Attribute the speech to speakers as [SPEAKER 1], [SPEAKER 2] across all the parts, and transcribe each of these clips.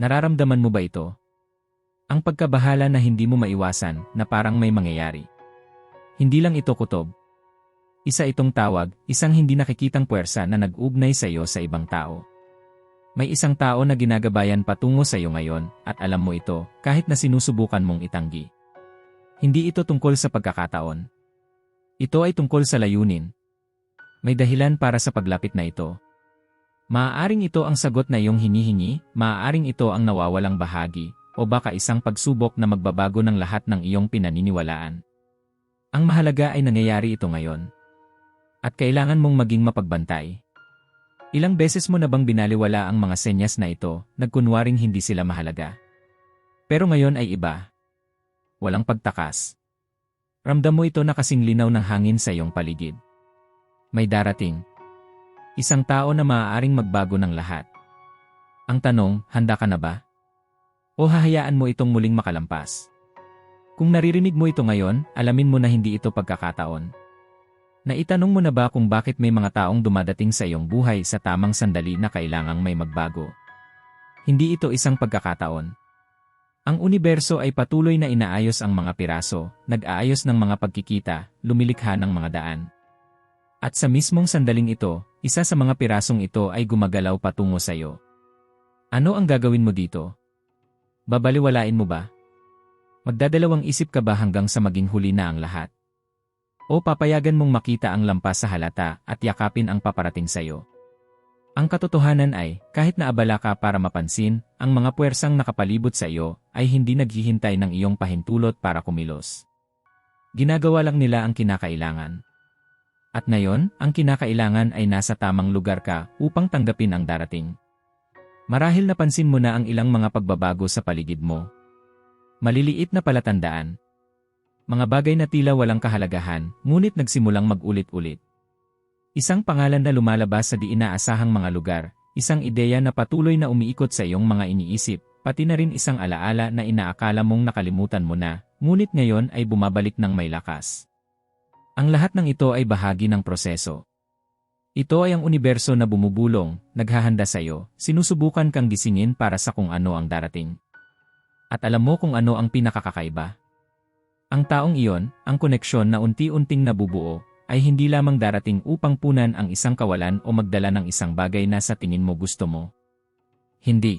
[SPEAKER 1] Nararamdaman mo ba ito? Ang pagkabahala na hindi mo maiwasan na parang may mangyayari. Hindi lang ito kutob. Isa itong tawag, isang hindi nakikitang puwersa na nag-ugnay sa iyo sa ibang tao. May isang tao na ginagabayan patungo sa iyo ngayon at alam mo ito kahit na sinusubukan mong itanggi. Hindi ito tungkol sa pagkakataon. Ito ay tungkol sa layunin. May dahilan para sa paglapit na ito. Maaaring ito ang sagot na iyong hinihingi, maaaring ito ang nawawalang bahagi, o baka isang pagsubok na magbabago ng lahat ng iyong pinaniniwalaan. Ang mahalaga ay nangyayari ito ngayon. At kailangan mong maging mapagbantay. Ilang beses mo na bang binaliwala ang mga senyas na ito, nagkunwaring hindi sila mahalaga? Pero ngayon ay iba. Walang pagtakas. Ramdam mo ito na kasing linaw ng hangin sa iyong paligid. May darating. Isang tao na maaaring magbago ng lahat. Ang tanong, handa ka na ba? O hahayaan mo itong muling makalampas? Kung naririnig mo ito ngayon, alamin mo na hindi ito pagkakataon. Naitanong mo na ba kung bakit may mga taong dumadating sa iyong buhay sa tamang sandali na kailangang may magbago? Hindi ito isang pagkakataon. Ang universo ay patuloy na inaayos ang mga piraso, nag-aayos ng mga pagkikita, lumilikha ng mga daan. At sa mismong sandaling ito, isa sa mga pirasong ito ay gumagalaw patungo sa iyo. Ano ang gagawin mo dito? Babaliwalain mo ba? Magdadalawang isip ka ba hanggang sa maging huli na ang lahat? O papayagan mong makita ang lampas sa halata at yakapin ang paparating sa iyo. Ang katotohanan ay, kahit na abala ka para mapansin, ang mga puwersang nakapalibot sa iyo ay hindi naghihintay ng iyong pahintulot para kumilos. Ginagawa lang nila ang kinakailangan. At ngayon, ang kinakailangan ay nasa tamang lugar ka upang tanggapin ang darating. Marahil napansin mo na ang ilang mga pagbabago sa paligid mo. Maliliit na palatandaan, mga bagay na tila walang kahalagahan, ngunit nagsimulang mag-ulit-ulit. Isang pangalan na lumalabas sa di inaasahang mga lugar, isang ideya na patuloy na umiikot sa iyong mga iniisip, pati na rin isang alaala na inaakala mong nakalimutan mo na, ngunit ngayon ay bumabalik ng may lakas. Ang lahat ng ito ay bahagi ng proseso. Ito ay ang universo na bumubulong, naghahanda sa iyo, sinusubukan kang gisingin para sa kung ano ang darating. At alam mo kung ano ang pinakakakaiba? Ang taong iyon, ang koneksyon na unti-unting nabubuo, ay hindi lamang darating upang punan ang isang kawalan o magdala ng isang bagay na sa tingin mo gusto mo. Hindi.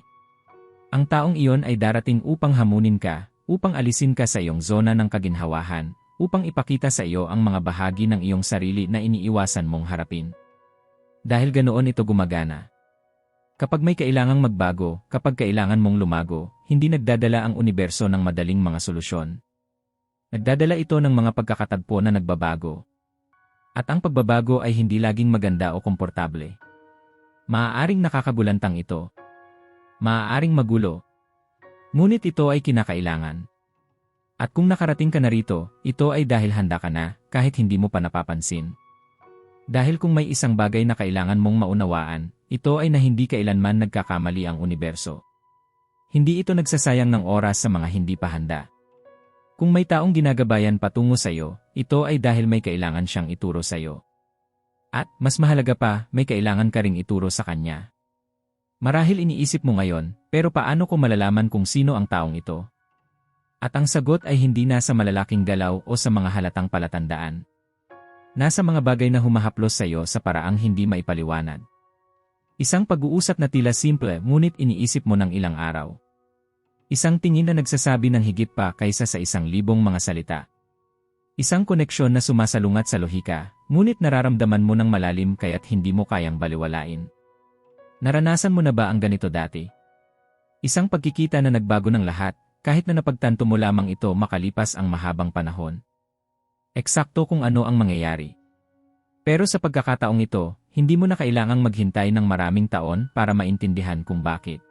[SPEAKER 1] Ang taong iyon ay darating upang hamunin ka, upang alisin ka sa iyong zona ng kaginhawahan, upang ipakita sa iyo ang mga bahagi ng iyong sarili na iniiwasan mong harapin. Dahil ganoon ito gumagana. Kapag may kailangang magbago, kapag kailangan mong lumago, hindi nagdadala ang universo ng madaling mga solusyon. Nagdadala ito ng mga pagkakatagpo na nagbabago. At ang pagbabago ay hindi laging maganda o komportable. Maaaring nakakabulantang ito. Maaaring magulo. Ngunit ito ay kinakailangan. At kung nakarating ka na rito, ito ay dahil handa ka na, kahit hindi mo pa napapansin. Dahil kung may isang bagay na kailangan mong maunawaan, ito ay na hindi kailanman nagkakamali ang universo. Hindi ito nagsasayang ng oras sa mga hindi pa handa. Kung may taong ginagabayan patungo sa iyo, ito ay dahil may kailangan siyang ituro sa iyo. At, mas mahalaga pa, may kailangan ka ring ituro sa kanya. Marahil iniisip mo ngayon, pero paano ko malalaman kung sino ang taong ito? At ang sagot ay hindi nasa malalaking galaw o sa mga halatang palatandaan. Nasa mga bagay na humahaplos sa iyo sa paraang hindi maipaliwanag. Isang pag-uusap na tila simple ngunit iniisip mo ng ilang araw. Isang tingin na nagsasabi ng higit pa kaysa sa isang libong mga salita. Isang koneksyon na sumasalungat sa lohika, ngunit nararamdaman mo ng malalim kaya't hindi mo kayang baliwalain. Naranasan mo na ba ang ganito dati? Isang pagkikita na nagbago ng lahat, kahit na napagtanto mo lamang ito makalipas ang mahabang panahon. Eksakto kung ano ang mangyayari. Pero sa pagkakataong ito, hindi mo na kailangang maghintay ng maraming taon para maintindihan kung bakit.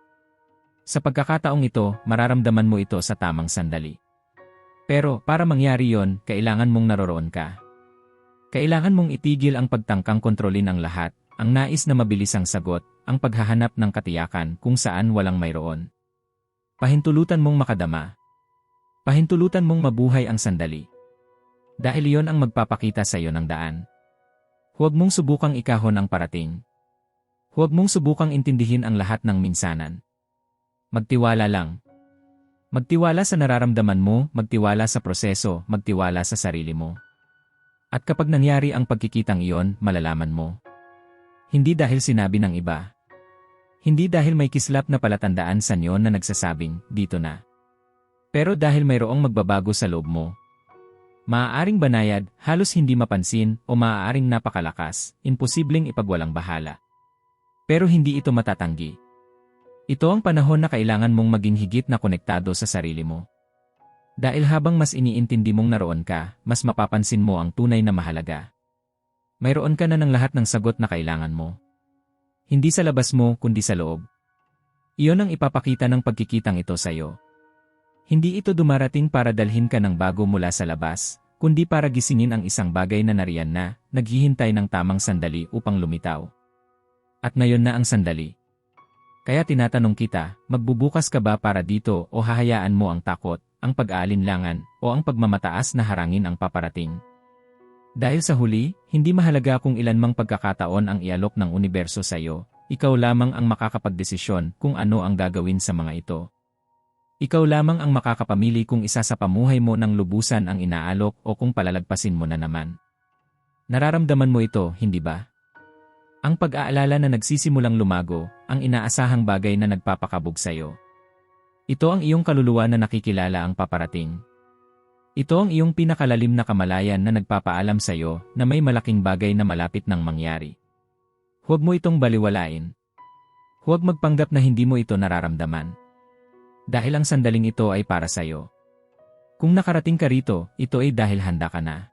[SPEAKER 1] Sa pagkakataong ito, mararamdaman mo ito sa tamang sandali. Pero para mangyari yon, kailangan mong naroroon ka. Kailangan mong itigil ang pagtangkang kontrolin ang lahat, ang nais na mabilis ang sagot, ang paghahanap ng katiyakan kung saan walang mayroon. Pahintulutan mong makadama. Pahintulutan mong mabuhay ang sandali. Dahil iyon ang magpapakita sa iyo ng daan. Huwag mong subukang ikahon ang parating. Huwag mong subukang intindihin ang lahat ng minsanan. Magtiwala lang. Magtiwala sa nararamdaman mo, magtiwala sa proseso, magtiwala sa sarili mo. At kapag nangyari ang pagkikitang iyon, malalaman mo. Hindi dahil sinabi ng iba. Hindi dahil may kislap na palatandaan sa nyo na nagsasabing, dito na. Pero dahil mayroong magbabago sa loob mo. Maaaring banayad, halos hindi mapansin, o maaaring napakalakas, imposibleng ipagwalang bahala. Pero hindi ito matatanggi. Ito ang panahon na kailangan mong maging higit na konektado sa sarili mo. Dahil habang mas iniintindi mong naroon ka, mas mapapansin mo ang tunay na mahalaga. Mayroon ka na ng lahat ng sagot na kailangan mo. Hindi sa labas mo, kundi sa loob. Iyon ang ipapakita ng pagkikitang ito sa iyo. Hindi ito dumarating para dalhin ka ng bago mula sa labas, kundi para gisingin ang isang bagay na nariyan na, naghihintay ng tamang sandali upang lumitaw. At ngayon na ang sandali. Kaya tinatanong kita, magbubukas ka ba para dito o hahayaan mo ang takot, ang pag-aalinlangan, o ang pagmamataas na harangin ang paparating? Dahil sa huli, hindi mahalaga kung ilan mang pagkakataon ang ialok ng universo sa iyo, ikaw lamang ang makakapagdesisyon kung ano ang gagawin sa mga ito. Ikaw lamang ang makakapamili kung isa sa pamuhay mo ng lubusan ang inaalok o kung palalagpasin mo na naman. Nararamdaman mo ito, hindi ba? Ang pag-aalala na nagsisimulang lumago, ang inaasahang bagay na nagpapakabog sa iyo. Ito ang iyong kaluluwa na nakikilala ang paparating. Ito ang iyong pinakalalim na kamalayan na nagpapaalam sa iyo na may malaking bagay na malapit nang mangyari. Huwag mo itong baliwalain. Huwag magpanggap na hindi mo ito nararamdaman. Dahil ang sandaling ito ay para sa iyo. Kung nakarating ka rito, ito ay dahil handa ka na.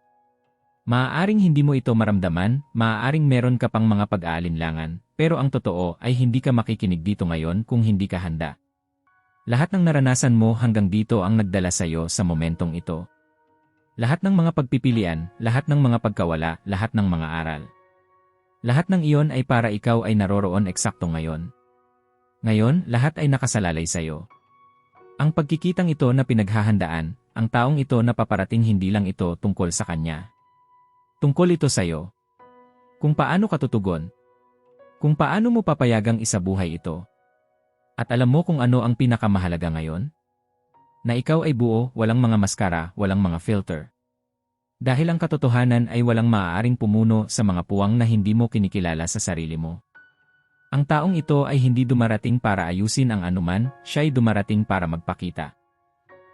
[SPEAKER 1] Maaaring hindi mo ito maramdaman, maaaring meron ka pang mga pag-aalinlangan, pero ang totoo ay hindi ka makikinig dito ngayon kung hindi ka handa. Lahat ng naranasan mo hanggang dito ang nagdala sa iyo sa momentong ito. Lahat ng mga pagpipilian, lahat ng mga pagkawala, lahat ng mga aral. Lahat ng iyon ay para ikaw ay naroroon eksakto ngayon. Ngayon, lahat ay nakasalalay sa iyo. Ang pagkikitang ito na pinaghahandaan, ang taong ito na paparating hindi lang ito tungkol sa kanya. Tungkol ito sa iyo. Kung paano ka tutugon. Kung paano mo papayagang isabuhay ito. At alam mo kung ano ang pinakamahalaga ngayon? Na ikaw ay buo, walang mga maskara, walang mga filter. Dahil ang katotohanan ay walang maaaring pumuno sa mga puwang na hindi mo kinikilala sa sarili mo. Ang taong ito ay hindi dumarating para ayusin ang anuman, siya ay dumarating para magpakita.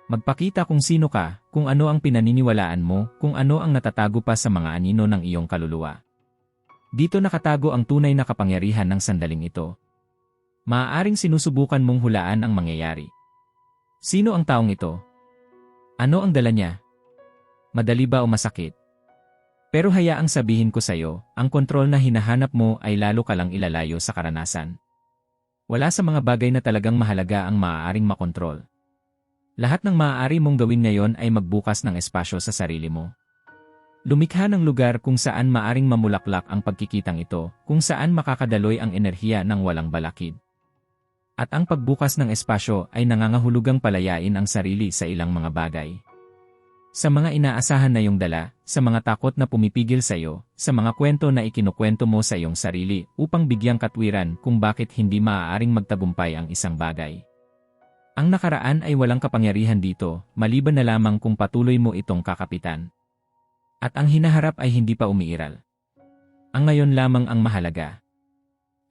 [SPEAKER 1] Magpakita kung sino ka, kung ano ang pinaniniwalaan mo, kung ano ang natatago pa sa mga anino ng iyong kaluluwa. Dito nakatago ang tunay na kapangyarihan ng sandaling ito. Maaaring sinusubukan mong hulaan ang mangyayari. Sino ang taong ito? Ano ang dala niya? Madali ba o masakit? Pero hayaang sabihin ko sa iyo, ang kontrol na hinahanap mo ay lalo ka lang ilalayo sa karanasan. Wala sa mga bagay na talagang mahalaga ang maaaring makontrol. Lahat ng maaari mong gawin ngayon ay magbukas ng espasyo sa sarili mo. Lumikha ng lugar kung saan maaring mamulaklak ang pagkikitang ito, kung saan makakadaloy ang enerhiya ng walang balakid. At ang pagbukas ng espasyo ay nangangahulugang palayain ang sarili sa ilang mga bagay. Sa mga inaasahan na yung dala, sa mga takot na pumipigil sa iyo, sa mga kwento na ikinukwento mo sa iyong sarili upang bigyang katwiran kung bakit hindi maaaring magtagumpay ang isang bagay. Ang nakaraan ay walang kapangyarihan dito, maliban na lamang kung patuloy mo itong kakapitan. At ang hinaharap ay hindi pa umiiral. Ang ngayon lamang ang mahalaga.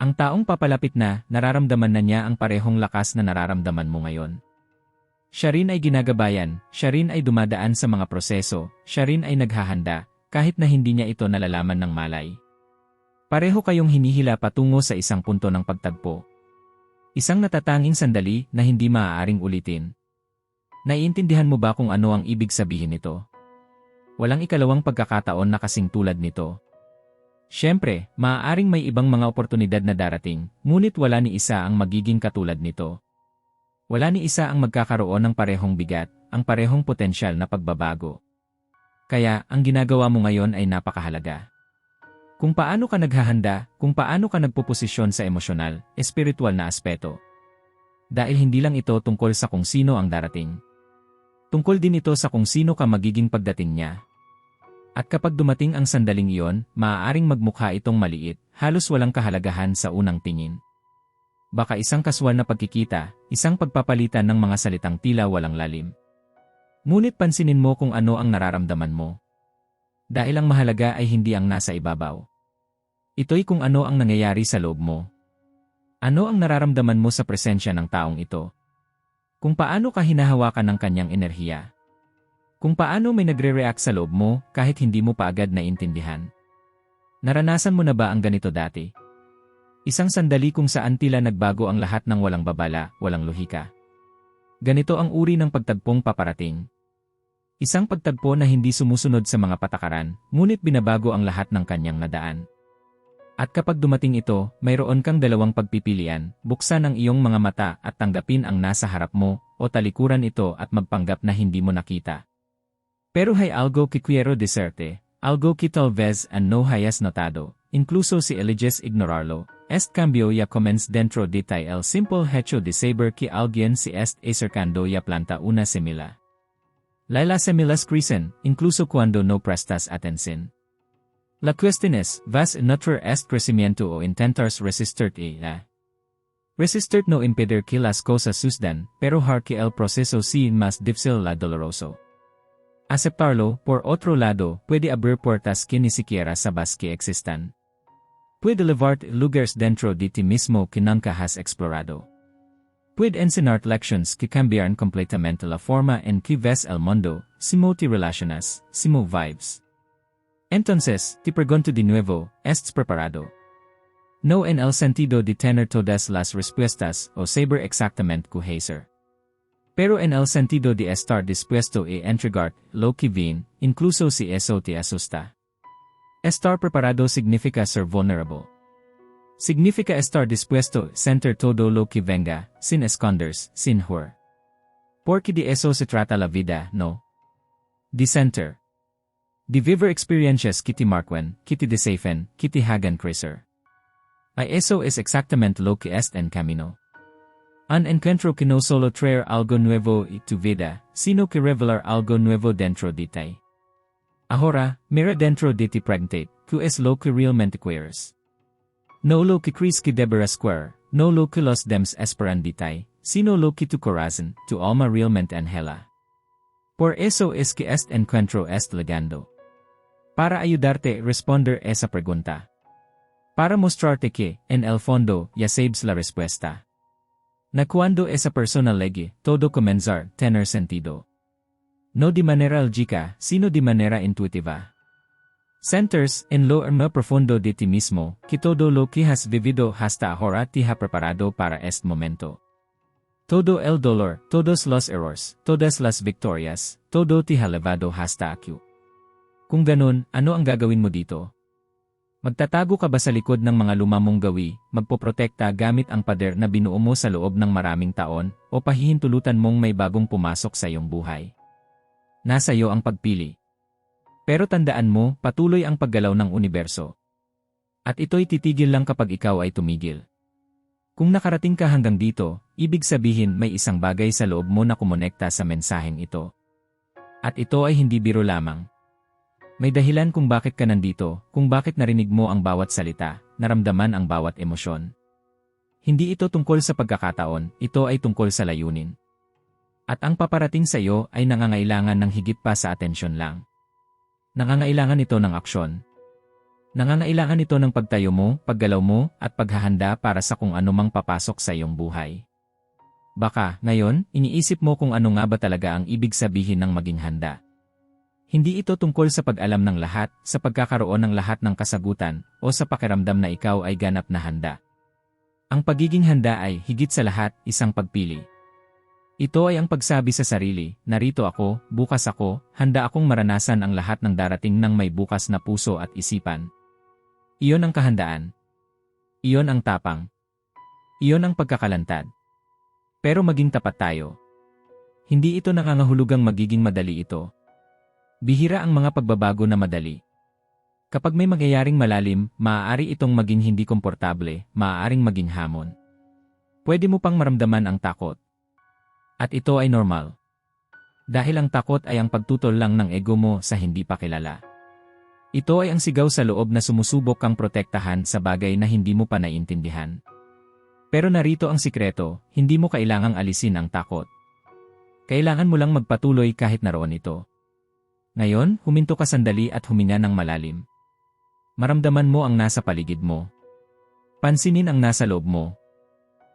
[SPEAKER 1] Ang taong papalapit na, nararamdaman na niya ang parehong lakas na nararamdaman mo ngayon. Siya rin ay ginagabayan, siya rin ay dumadaan sa mga proseso, siya rin ay naghahanda, kahit na hindi niya ito nalalaman ng malay. Pareho kayong hinihila patungo sa isang punto ng pagtagpo. Isang natatanging sandali na hindi maaaring ulitin. Naiintindihan mo ba kung ano ang ibig sabihin nito? Walang ikalawang pagkakataon na kasing tulad nito. Siyempre, maaaring may ibang mga oportunidad na darating, ngunit wala ni isa ang magiging katulad nito. Wala ni isa ang magkakaroon ng parehong bigat, ang parehong potensyal na pagbabago. Kaya, ang ginagawa mo ngayon ay napakahalaga. Kung paano ka naghahanda, kung paano ka nagpuposisyon sa emosyonal, espiritual na aspeto. Dahil hindi lang ito tungkol sa kung sino ang darating. Tungkol din ito sa kung sino ka magiging pagdating niya. At kapag dumating ang sandaling iyon, maaaring magmukha itong maliit, halos walang kahalagahan sa unang tingin. Baka isang kaswal na pagkikita, isang pagpapalitan ng mga salitang tila walang lalim. Ngunit pansinin mo kung ano ang nararamdaman mo. Dahil ang mahalaga ay hindi ang nasa ibabaw. Ito'y kung ano ang nangyayari sa loob mo. Ano ang nararamdaman mo sa presensya ng taong ito? Kung paano ka hinahawakan ng kanyang enerhiya. Kung paano may nagre-react sa loob mo kahit hindi mo pa agad naintindihan. Naranasan mo na ba ang ganito dati? Isang sandali kung saan tila nagbago ang lahat ng walang babala, walang lohika. Ganito ang uri ng pagtagpong paparating. Isang pagtagpo na hindi sumusunod sa mga patakaran, ngunit binabago ang lahat ng kanyang nadaan. At kapag dumating ito, mayroon kang dalawang pagpipilian, buksan ang iyong mga mata at tanggapin ang nasa harap mo, o talikuran ito at magpanggap na hindi mo nakita. Pero hay algo que quiero decirte, algo que tal vez and no hayas notado, incluso si eliges ignorarlo, Est cambio ya commence dentro de ti el simple hecho de saber que alguien se est acercando ya planta una semilla. Laila semillas crecen, incluso cuando no prestas atención. La cuestión es, vas nutre est crecimiento o intentas resistirte a. Resistir no impedir que las cosas sucedan, pero har que el proceso sí más difícil la doloroso. Aceptarlo, por otro lado, puede abrir puertas que ni siquiera sabes que existan. Puede llevarte lugares dentro de ti mismo que nunca has explorado. Puede enseñarte lecciones que cambiaron completamente la forma en que ves el mundo, simo te relacionas, simo vibes. Entonces, te pregunto de nuevo, ¿estás preparado? No en el sentido de tener todas las respuestas o saber exactamente qué hacer. Pero en el sentido de estar dispuesto a entregar lo que viene, incluso si eso te asusta. Estar preparado significa ser vulnerable. Significa estar dispuesto a sentir todo lo que venga, sin esconders, sin hur. Porque de eso se trata la vida, no? De center. De vivir experiencias que te marquen, que te desafen, que te hagan crecer. Ay eso es exactamente lo que es en camino. Un encuentro que no solo traer algo nuevo y tu vida, sino que revelar algo nuevo dentro de ti. Ahora, mira dentro de ti pregnate, que es lo que realmente quieres. No lo que crees que deberás querer, no lo que los dems esperan de ti, sino lo que tu corazón, tu alma realmente angela. Por eso es que este encuentro es legando. Para ayudarte a responder esa pregunta. Para mostrarte que, en el fondo, ya sabes la respuesta. Na cuando esa persona legue, todo comenzar, tener sentido. No de manera lógica, sino de manera intuitiva. Centers en lo más profundo de ti mismo, que todo lo que has vivido hasta ahora te ha preparado para este momento. Todo el dolor, todos los errores, todas las victorias, todo te ha levado hasta aquí. Kung ganun, ano ang gagawin mo dito? Magtatago ka ba sa likod ng mga lumamong gawi, magpoprotekta gamit ang pader na binuo mo sa loob ng maraming taon, o pahihintulutan mong may bagong pumasok sa iyong buhay? Nasa iyo ang pagpili. Pero tandaan mo, patuloy ang paggalaw ng universo. At ito'y titigil lang kapag ikaw ay tumigil. Kung nakarating ka hanggang dito, ibig sabihin may isang bagay sa loob mo na kumonekta sa mensaheng ito. At ito ay hindi biro lamang. May dahilan kung bakit ka nandito, kung bakit narinig mo ang bawat salita, naramdaman ang bawat emosyon. Hindi ito tungkol sa pagkakataon, ito ay tungkol sa layunin. At ang paparating sa iyo ay nangangailangan ng higit pa sa atensyon lang. Nangangailangan ito ng aksyon. Nangangailangan ito ng pagtayo mo, paggalaw mo, at paghahanda para sa kung anumang papasok sa iyong buhay. Baka, ngayon, iniisip mo kung ano nga ba talaga ang ibig sabihin ng maging handa. Hindi ito tungkol sa pag-alam ng lahat, sa pagkakaroon ng lahat ng kasagutan, o sa pakiramdam na ikaw ay ganap na handa. Ang pagiging handa ay, higit sa lahat, isang pagpili. Ito ay ang pagsabi sa sarili, narito ako, bukas ako, handa akong maranasan ang lahat ng darating ng may bukas na puso at isipan. Iyon ang kahandaan. Iyon ang tapang. Iyon ang pagkakalantad. Pero maging tapat tayo. Hindi ito nangangahulugang magiging madali ito. Bihira ang mga pagbabago na madali. Kapag may mangyayaring malalim, maaari itong maging hindi komportable, maaaring maging hamon. Pwede mo pang maramdaman ang takot, at ito ay normal. Dahil ang takot ay ang pagtutol lang ng ego mo sa hindi pa kilala. Ito ay ang sigaw sa loob na sumusubok kang protektahan sa bagay na hindi mo pa naiintindihan. Pero narito ang sikreto, hindi mo kailangang alisin ang takot. Kailangan mo lang magpatuloy kahit naroon ito. Ngayon, huminto ka sandali at huminga ng malalim. Maramdaman mo ang nasa paligid mo. Pansinin ang nasa loob mo.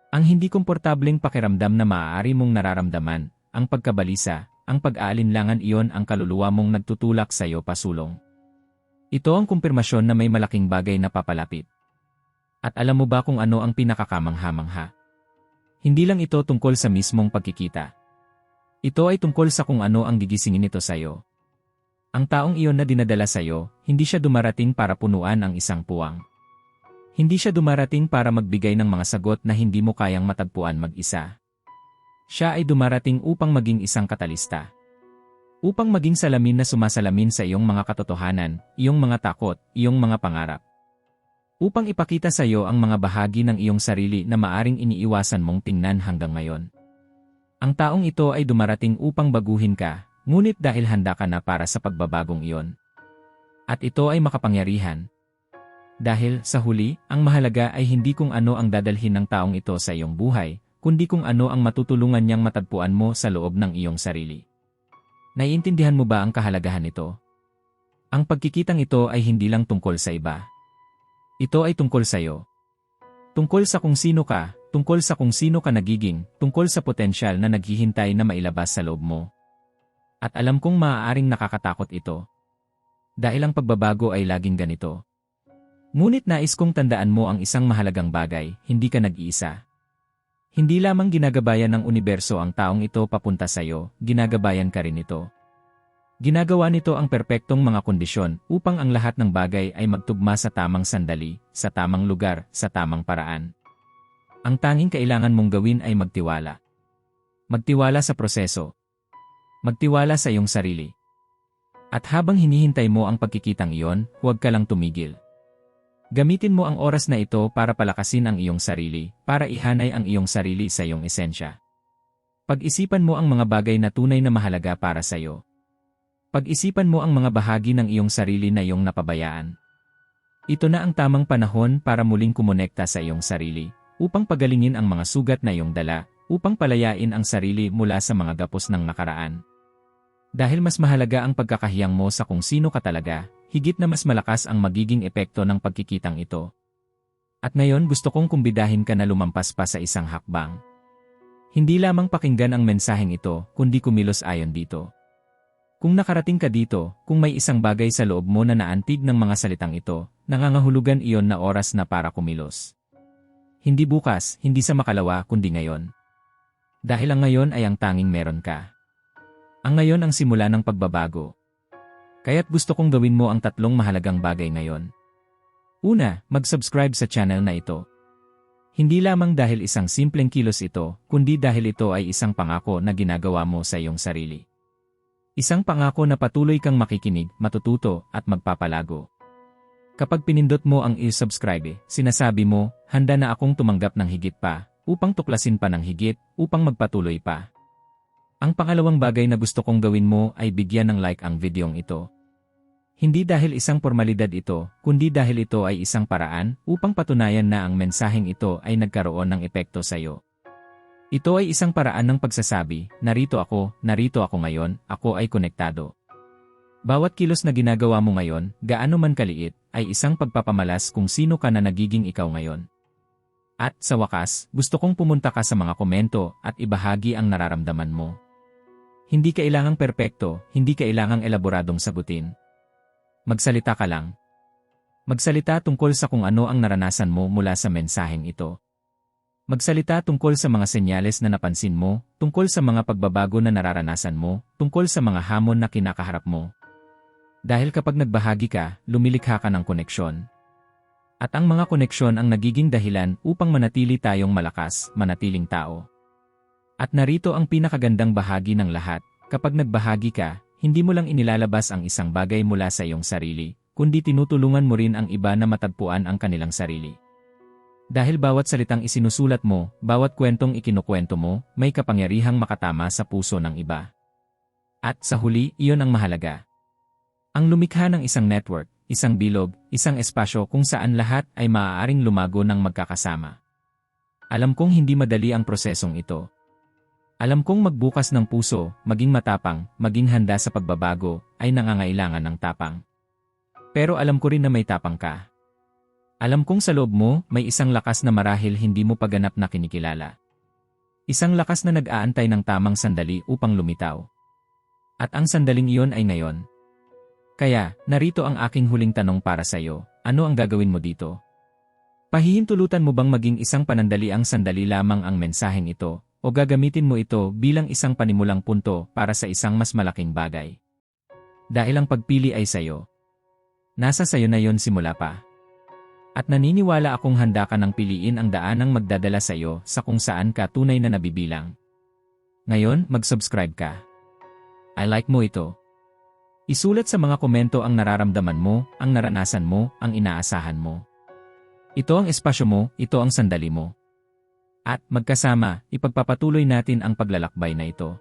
[SPEAKER 1] Ang hindi komportableng pakiramdam na maaari mong nararamdaman, ang pagkabalisa, ang pag-aalinlangan iyon ang kaluluwa mong nagtutulak sa iyo pasulong. Ito ang kumpirmasyon na may malaking bagay na papalapit. At alam mo ba kung ano ang pinakakamangha-mangha? Hindi lang ito tungkol sa mismong pagkikita. Ito ay tungkol sa kung ano ang gigisingin nito sa iyo. Ang taong iyon na dinadala sa iyo, hindi siya dumarating para punuan ang isang puwang. Hindi siya dumarating para magbigay ng mga sagot na hindi mo kayang matagpuan mag-isa. Siya ay dumarating upang maging isang katalista. Upang maging salamin na sumasalamin sa iyong mga katotohanan, iyong mga takot, iyong mga pangarap. Upang ipakita sa iyo ang mga bahagi ng iyong sarili na maaring iniiwasan mong tingnan hanggang ngayon. Ang taong ito ay dumarating upang baguhin ka, Ngunit dahil handa ka na para sa pagbabagong iyon. At ito ay makapangyarihan. Dahil, sa huli, ang mahalaga ay hindi kung ano ang dadalhin ng taong ito sa iyong buhay, kundi kung ano ang matutulungan niyang matagpuan mo sa loob ng iyong sarili. Naiintindihan mo ba ang kahalagahan nito? Ang pagkikitang ito ay hindi lang tungkol sa iba. Ito ay tungkol sa iyo. Tungkol sa kung sino ka, tungkol sa kung sino ka nagiging, tungkol sa potensyal na naghihintay na mailabas sa loob mo. At alam kong maaaring nakakatakot ito. Dahil ang pagbabago ay laging ganito. Ngunit nais kong tandaan mo ang isang mahalagang bagay, hindi ka nag-iisa. Hindi lamang ginagabayan ng universo ang taong ito papunta sa iyo, ginagabayan ka rin ito. Ginagawa nito ang perpektong mga kondisyon upang ang lahat ng bagay ay magtugma sa tamang sandali, sa tamang lugar, sa tamang paraan. Ang tanging kailangan mong gawin ay magtiwala. Magtiwala sa proseso, Magtiwala sa iyong sarili. At habang hinihintay mo ang pagkikitang iyon, huwag ka lang tumigil. Gamitin mo ang oras na ito para palakasin ang iyong sarili, para ihanay ang iyong sarili sa iyong esensya. Pag-isipan mo ang mga bagay na tunay na mahalaga para sa iyo. Pag-isipan mo ang mga bahagi ng iyong sarili na iyong napabayaan. Ito na ang tamang panahon para muling kumonekta sa iyong sarili, upang pagalingin ang mga sugat na iyong dala, upang palayain ang sarili mula sa mga gapos ng nakaraan. Dahil mas mahalaga ang pagkakahiyang mo sa kung sino ka talaga, higit na mas malakas ang magiging epekto ng pagkikitang ito. At ngayon gusto kong kumbidahin ka na lumampas pa sa isang hakbang. Hindi lamang pakinggan ang mensaheng ito, kundi kumilos ayon dito. Kung nakarating ka dito, kung may isang bagay sa loob mo na naantig ng mga salitang ito, nangangahulugan iyon na oras na para kumilos. Hindi bukas, hindi sa makalawa, kundi ngayon. Dahil ang ngayon ay ang tanging meron ka. Ang ngayon ang simula ng pagbabago. Kaya't gusto kong gawin mo ang tatlong mahalagang bagay ngayon. Una, mag-subscribe sa channel na ito. Hindi lamang dahil isang simpleng kilos ito, kundi dahil ito ay isang pangako na ginagawa mo sa iyong sarili. Isang pangako na patuloy kang makikinig, matututo, at magpapalago. Kapag pinindot mo ang i-subscribe, sinasabi mo, handa na akong tumanggap ng higit pa, upang tuklasin pa ng higit, upang magpatuloy pa. Ang pangalawang bagay na gusto kong gawin mo ay bigyan ng like ang videong ito. Hindi dahil isang formalidad ito, kundi dahil ito ay isang paraan upang patunayan na ang mensaheng ito ay nagkaroon ng epekto sa iyo. Ito ay isang paraan ng pagsasabi, narito ako, narito ako ngayon, ako ay konektado. Bawat kilos na ginagawa mo ngayon, gaano man kaliit, ay isang pagpapamalas kung sino ka na nagiging ikaw ngayon. At sa wakas, gusto kong pumunta ka sa mga komento at ibahagi ang nararamdaman mo. Hindi kailangang perpekto, hindi kailangang elaboradong sagutin. Magsalita ka lang. Magsalita tungkol sa kung ano ang naranasan mo mula sa mensaheng ito. Magsalita tungkol sa mga senyales na napansin mo, tungkol sa mga pagbabago na nararanasan mo, tungkol sa mga hamon na kinakaharap mo. Dahil kapag nagbahagi ka, lumilikha ka ng koneksyon. At ang mga koneksyon ang nagiging dahilan upang manatili tayong malakas, manatiling tao. At narito ang pinakagandang bahagi ng lahat, kapag nagbahagi ka, hindi mo lang inilalabas ang isang bagay mula sa iyong sarili, kundi tinutulungan mo rin ang iba na matagpuan ang kanilang sarili. Dahil bawat salitang isinusulat mo, bawat kwentong ikinukwento mo, may kapangyarihang makatama sa puso ng iba. At sa huli, iyon ang mahalaga. Ang lumikha ng isang network, isang bilog, isang espasyo kung saan lahat ay maaaring lumago ng magkakasama. Alam kong hindi madali ang prosesong ito. Alam kong magbukas ng puso, maging matapang, maging handa sa pagbabago, ay nangangailangan ng tapang. Pero alam ko rin na may tapang ka. Alam kong sa loob mo, may isang lakas na marahil hindi mo paganap na kinikilala. Isang lakas na nag-aantay ng tamang sandali upang lumitaw. At ang sandaling iyon ay ngayon. Kaya, narito ang aking huling tanong para sa iyo, ano ang gagawin mo dito? Pahihintulutan mo bang maging isang panandaliang sandali lamang ang mensaheng ito, o gagamitin mo ito bilang isang panimulang punto para sa isang mas malaking bagay? Dahil ang pagpili ay sayo. Nasa sayo na yon simula pa. At naniniwala akong handa ka ng piliin ang daanang magdadala sa iyo sa kung saan ka tunay na nabibilang. Ngayon, mag-subscribe ka. I like mo ito. Isulat sa mga komento ang nararamdaman mo, ang naranasan mo, ang inaasahan mo. Ito ang espasyo mo, ito ang sandali mo. At magkasama, ipagpapatuloy natin ang paglalakbay na ito.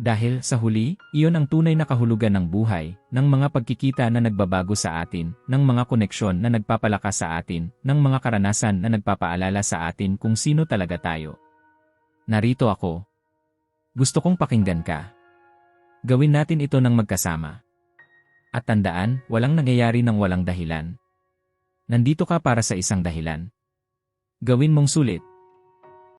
[SPEAKER 1] Dahil sa huli, iyon ang tunay na kahulugan ng buhay, ng mga pagkikita na nagbabago sa atin, ng mga koneksyon na nagpapalakas sa atin, ng mga karanasan na nagpapaalala sa atin kung sino talaga tayo. Narito ako. Gusto kong pakinggan ka. Gawin natin ito ng magkasama. At tandaan, walang nangyayari ng walang dahilan. Nandito ka para sa isang dahilan. Gawin mong sulit.